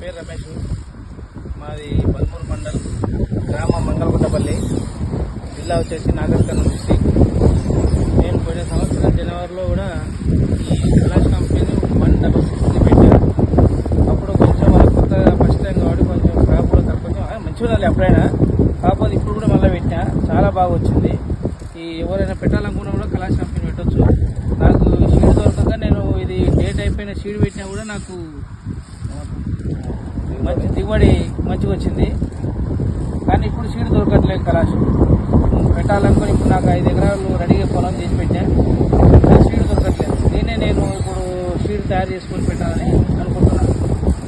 పేరు రమేష్. మాది పదమూరు మండల్ గ్రామం మంగళగుట్టపల్లి జిల్లా వచ్చేసి నాగర్కర్నూలు డిస్టిక్. నేను పోయిన సంవత్సరం జనవరిలో కూడా ఈ కలాష్ కంపెనీ వన్ డబల్ పెట్టాను. అప్పుడు కొంచెం వాళ్ళకి కొత్తగా ఫస్ట్ టైం కాబట్టి కొంచెం కాకపోతే కూడా కొంచెం మంచిగా ఉండాలి ఎప్పుడైనా. కాకపోతే ఇప్పుడు కూడా మళ్ళీ పెట్టినా చాలా బాగా వచ్చింది. ఈ ఎవరైనా పెట్టాలనుకున్నా కూడా కలాష్ కంపెనీ పెట్టొచ్చు. నాకు షీడ్ దొరకక నేను ఇది డేట్ అయిపోయిన షీడ్ పెట్టినా కూడా నాకు మంచి దిగుబడి మంచిగా వచ్చింది. కానీ ఇప్పుడు సీడ్ దొరకట్లేదు కలాష్ పెట్టాలనుకుని ఇప్పుడు నాకు ఐదు ఎకరాలు రెడీగా పొలం చేసి పెట్టా. కానీ సీడ్ దొరకట్లేదు. దీన్నే నేను ఇప్పుడు సీడ్ తయారు చేసుకొని పెట్టాలని అనుకుంటున్నాను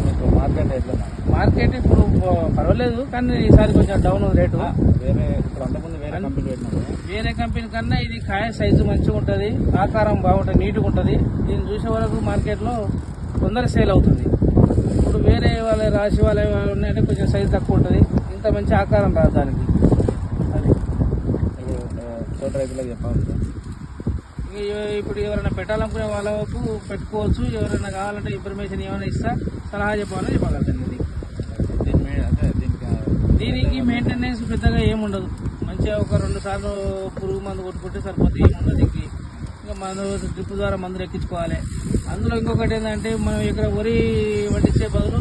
మీకు మార్కెట్ ఎట్లా మార్కెట్ ఇప్పుడు పర్వాలేదు. కానీ ఈసారి కొంచెం డౌన్ రేటు. వేరే ఇప్పుడు అంతకుముందు వేరే కంపెనీ వేరే కంపెనీ కన్నా ఇది కాయ సైజు మంచిగా ఉంటుంది. ఆకారం బాగుంటుంది నీట్గా ఉంటుంది. దీన్ని చూసే వరకు మార్కెట్లో తొందర సేల్ అవుతుంది. ఇప్పుడు వేరే రాశి వాళ్ళ ఉన్నాయంటే కొంచెం సైజు తక్కువ ఉంటుంది. ఇంత మంచి ఆకారం రాదు దానికి. అది. తోట రైతులకు చెప్పాలి. ఇప్పుడు ఎవరైనా పెట్టాలనుకునే వాళ్ళకు పెట్టుకోవచ్చు. ఎవరైనా కావాలంటే ఇన్ఫర్మేషన్ ఏమైనా ఇస్తా సలహా చెప్పాలని చెప్పగలుగుతాను ఇది అంటే దీనికి మెయింటెనెన్స్ పెద్దగా ఏముండదు మంచిగా ఒక రెండు సార్లు పురుగు మందు కొట్టుకుంటే సరిపోతే ఏముండదు దీనికి. ఇంకా మందు డ్రిప్ ద్వారా మందులు ఎక్కించుకోవాలి. అందులో ఇంకొకటి ఏంటంటే మనం ఇక్కడ వరి వండించే బదులు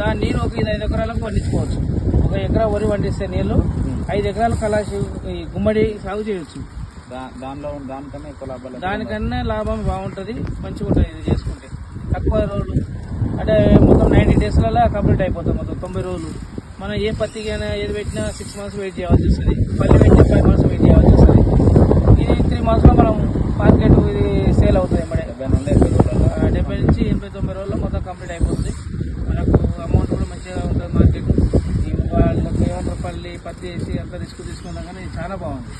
దాని నీరు ఒక ఐదు ఎకరాలకు వండించుకోవచ్చు ఒక ఎకరా వరి వండిస్తే నీళ్ళు ఐదు ఎకరాల కలాసి ఈ గుమ్మడి సాగు చేయొచ్చు. దానిలో దానికన్నా ఎక్కువ లాభాలు. దానికన్నా లాభం బాగుంటుంది మంచిగా ఉంటుంది ఇది చేసుకుంటే. తక్కువ రోజులు అంటే మొత్తం నైంటీ డేస్లలో కంప్లీట్ అయిపోతుంది మొత్తం తొంభై రోజులు. మనం ఏ పత్తికి అయినా ఏది పెట్టినా సిక్స్ మంత్స్ వెయిట్ చేయాల్సి వస్తుంది పల్లి పెట్టిన ఫైవ్ మంత్స్ వెయిట్ చేయాల్సి వస్తుంది. ఇది త్రీ మంత్స్లో మనం మార్కెట్ ఇది సేల్ అవుతుంది మరి డెబ్బై నుండి ఎనభై రోజులలో. డెబ్బై నుంచి ఎనభై తొంభై రోజుల్లో మొత్తం కంప్లీట్ అయిపోతుంది. మనకు అమౌంట్ కూడా మంచిగా ఉంటుంది. మార్కెట్ ఈ వాళ్ళకి పల్లి పత్తి వేసి అంత రిస్క్ తీసుకుందాం కానీ ఇది చాలా బాగుంది.